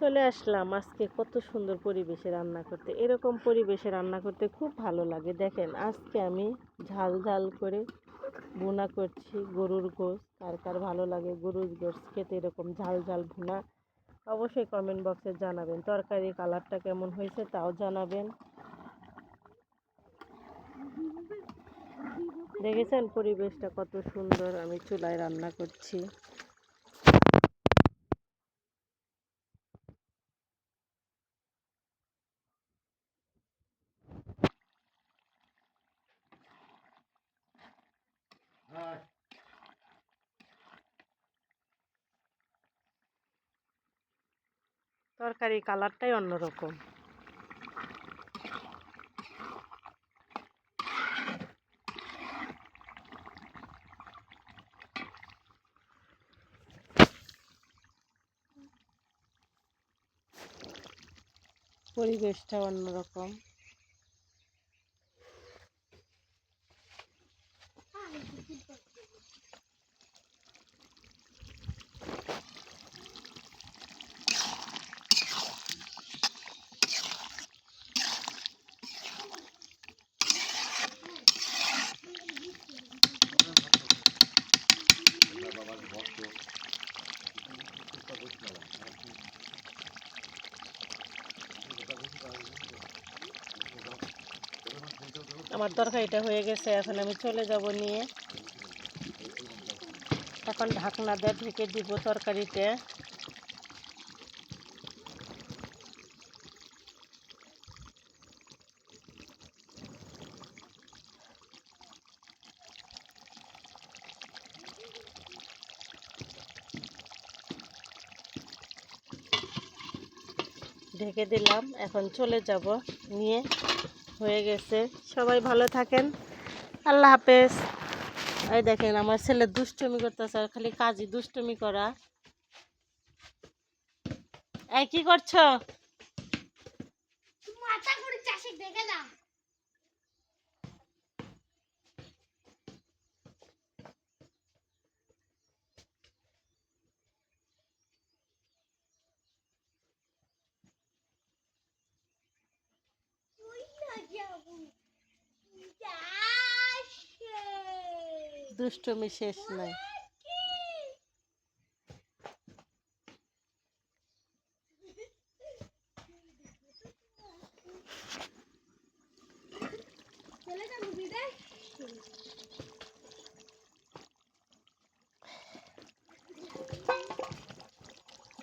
চলে আসলাম। আজকে কত সুন্দর পরিবেশে রান্না করতে। এরকম পরিবেশে রান্না করতে খুব ভালো লাগে। দেখেন, আজকে আমি ঝাল ঝাল করে ভুনা করছি। গরুর গোশ, কার কার ভালো লাগে গরুর গোশ খেতে এরকম ঝাল ঝাল ভুনা, অবশ্যই কমেন্ট বক্সে জানাবেন। তরকারি কালারটা কেমন হয়েছে তাও জানাবেন। দেখেছেন পরিবেশটা কত সুন্দর। আমি চুলায় রান্না করছি। তরকারি কালারটাই অন্যরকম। পরিবেশটা অন্যরকম। আমার তরকারিটা হয়ে গেছে, এখন আমি চলে যাব নিয়ে। এখন ঢাকনা দিয়ে ঢেকে দিব তরকারিতে। ঢেকে দিলাম, এখন চলে যাব নিয়ে। হয়ে গেছে। সবাই ভালো থাকেন। আল্লাহ হাফেজ। এই দেখেন, আমার ছেলে দুষ্টমি করতেছে আর খালি কাজই দুষ্টমি করা। এই, কি করছ? দুষ্টমি শেষ নাই চলে যাব